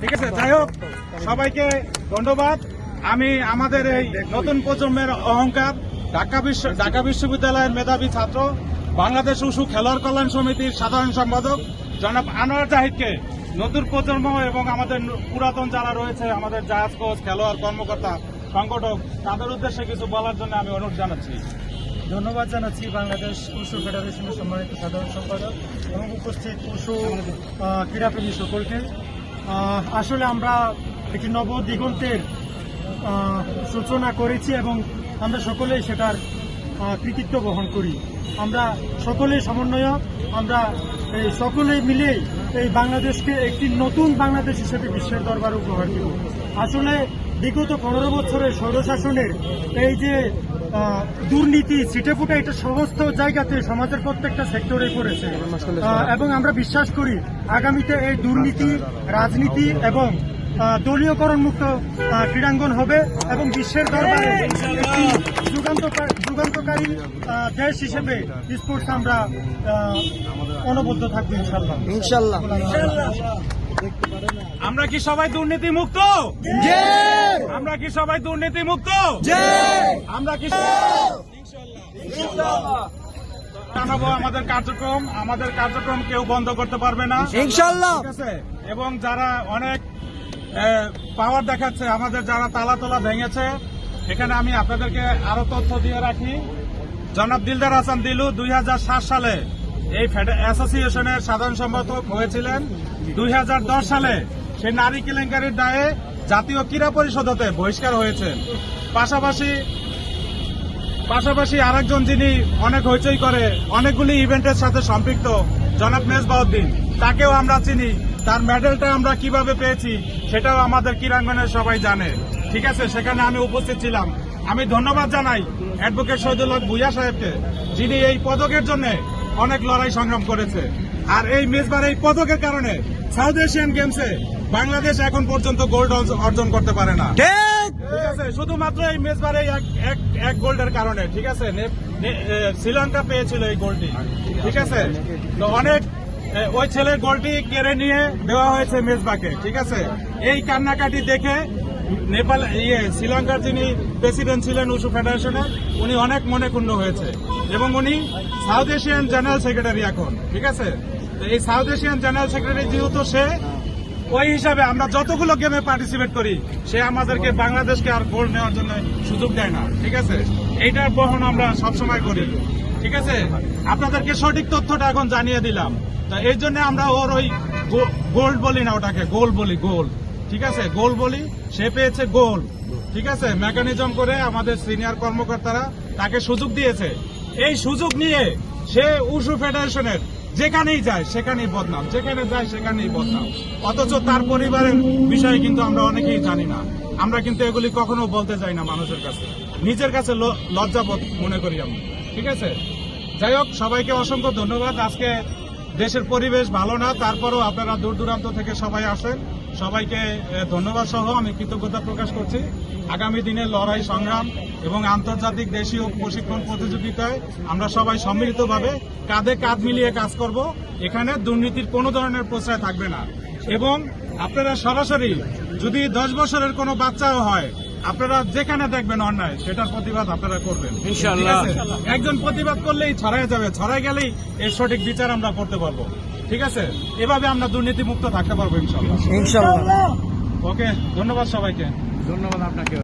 ঠিক আছে যাই হোক সবাইকে ধন্যবাদ। আমি আমাদের এই নতুন প্রজন্মের অহংকার ঢাকা বিশ্ব ঢাকা বিশ্ববিদ্যালয়ের মেধাবী ছাত্র বাংলাদেশ উসু খেলোয়াড় কল্যাণ সমিতির সাধারণ সম্পাদক জনাব আনোয়ার জাহিদকে নতুন প্রজন্ম এবং আমাদের পুরাতন যারা রয়েছে আমাদের জাহাজ কোচ খেলোয়াড় কর্মকর্তা সংগঠক তাদের উদ্দেশ্যে কিছু বলার জন্য আমি অনুরোধ জানাচ্ছি। ধন্যবাদ জানাচ্ছি বাংলাদেশ পশু ফেডারেশনের সম্মানিত সাধারণ সম্পাদক এবং উপস্থিত আহ, ক্রীড়াপ্রেমী সকলকে। আসলে আমরা একটি নব দিগন্তের সূচনা করেছি এবং আমরা সকলেই সেটার কৃতিত্ব বহন করি। আমরা সকলেই সমন্বয় আমরা এই সকলেই মিলে এই বাংলাদেশকে একটি নতুন বাংলাদেশ হিসেবে বিশ্বের দরবারে উপহার দেব। আসলে বিগত পনেরো বছরের স্বৈরশাসনের এই যে দুর্নীতি ছিটেফুটে এটা সমস্ত জায়গাতে সমাজের প্রত্যেকটা সেক্টরে পড়েছে এবং আমরা বিশ্বাস করি আগামীতে এই দুর্নীতি রাজনীতি এবং দলীয়করণ মুক্ত ক্রীড়াঙ্গন হবে এবং বিশ্বের দরবারে যুগান্তকারী দেশ হিসেবে স্পোর্টস আমরা আহ, অনবদ্য থাকব ইনশাল্লাহ ইনশাল্লাহ আমরা কি সবাই দুর্নীতি মুক্ত আমরা কি সবাই দুর্নীতি মুক্ত আমরা কি জানাব আমাদের কার্যক্রম। আমাদের কার্যক্রম কেউ বন্ধ করতে পারবে না। ইনশাল্লাহ ঠিক আছে? এবং যারা অনেক পাওয়ার দেখাচ্ছে আমাদের যারা তালা তোলা ভেঙেছে এখানে আমি আপনাদেরকে আরও তথ্য দিয়ে রাখি। জনাব দিলদার হাসান দিলু দুই হাজার সাত সালে এই অ্যাসোসিয়েশনের সাধারণ সম্পাদক হয়েছিলেন দুই হাজার দশ সালে। সে নারী কেলেঙ্কারির দায়ে জাতীয় ক্রীড়া পরিষদ হতে বহিষ্কার হয়েছেন। পাশাপাশি পাশাপাশি আরেকজন যিনি অনেক হইচই করে, অনেকগুলি ইভেন্টের সাথে সম্পৃক্ত, জনাব মেজবাউদ্দিন। তাকেও আমরা চিনি। তার মেডেলটা আমরা কীভাবে পেয়েছি, সেটাও আমাদের ক্রীড়াঙ্গনের সবাই জানে। ঠিক আছে, সেখানে আমি উপস্থিত ছিলাম। আমি ধন্যবাদ জানাই অ্যাডভোকেট শহীদুল হক ভুইয়া সাহেবকে, যিনি এই পদকের জন্য অনেক লড়াই সংগ্রাম করেছে। আর এই মেজবার এই পদকের কারণে সাউথ এশিয়ান গেমসে বাংলাদেশ এখন পর্যন্ত গোল্ড অর্জন করতে পারে না। ঠিক। আছে শুধুমাত্র এই মেজবারে এক এক গোল্ডের কারণে ঠিক আছে? শ্রীলঙ্কা পেয়েছিল এই গোলটি ঠিক আছে? তো অনেক ওই ছেলের গোলটি কেড়ে নিয়ে দেওয়া হয়েছে মেজবাকে ঠিক আছে? এই কান্নাকাটি দেখে নেপাল ইয়ে শ্রীলঙ্কার যিনি প্রেসিডেন্ট ছিলেন উসু ফেডারেশনের উনি অনেক মনে ক্ষুণ্ণ হয়েছে। এবং উনি সাউথ এশিয়ান জেনারেল সেক্রেটারি এখন, ঠিক আছে? তো এই সাউথ এশিয়ান জেনারেল সেক্রেটারি যেহেতু সে, ওই হিসাবে আমরা যতগুলো গেমে পার্টিসিপেট করি, সে আমাদেরকে বাংলাদেশকে আর গোল্ড নেওয়ার জন্য সুযোগ দেয় না, ঠিক আছে? এইটার বহন আমরা সবসময় করি, ঠিক আছে? আপনাদেরকে সঠিক তথ্যটা এখন জানিয়ে দিলাম। তা এই জন্য আমরা ওর ওই গোল্ড বলি না ওটাকে গোল বলি গোল ঠিক আছে? গোল বলি, সে পেয়েছে গোল ঠিক আছে? মেকানিজম করে আমাদের সিনিয়র কর্মকর্তারা তাকে সুযোগ দিয়েছে। এই সুযোগ নিয়ে সে উসু ফেডারেশনের যেখানেই যায়, সেখানেই বদনাম। যেখানে যায়, সেখানেই বদনাম। অথচ তার পরিবারের বিষয়ে কিন্তু আমরা অনেকেই জানি না। আমরা কিন্তু এগুলি কখনো বলতে চাই না মানুষের কাছে। নিজের কাছে লজ্জাবোধ মনে করি আমি ঠিক আছে? যাই হোক, সবাইকে অসংখ্য ধন্যবাদ। আজকে দেশের পরিবেশ ভালো না, তারপরও আপনারা দূর দূরান্ত থেকে সবাই আসেন। সবাইকে ধন্যবাদ সহ আমি কৃতজ্ঞতা প্রকাশ করছি। আগামী দিনে লড়াই, সংগ্রাম এবং আন্তর্জাতিক দেশীয় প্রশিক্ষণ প্রতিযোগিতায় আমরা সবাই সম্মিলিতভাবে কাঁধে কাঁধ মিলিয়ে কাজ করব। এখানে দুর্নীতির কোনো ধরনের প্রশ্রয় থাকবে না। এবং আপনারা সরাসরি যদি দশ বছরের কোনো বাচ্চাও হয় আপনারা যেখানে দেখবেন অন্যায় সেটার প্রতিবাদ আপনারা করবেন। ইনশাআল্লাহ। একজন প্রতিবাদ করলেই ছড়াই যাবে ছড়াই গেলেই এর সঠিক বিচার আমরা করতে পারব। ঠিক আছে? এভাবে আমরা দুর্নীতি মুক্ত থাকতে পারব ইনশাল্লাহ ইনশাল্লাহ ওকে ধন্যবাদ সবাইকে। ধন্যবাদ আপনাকে।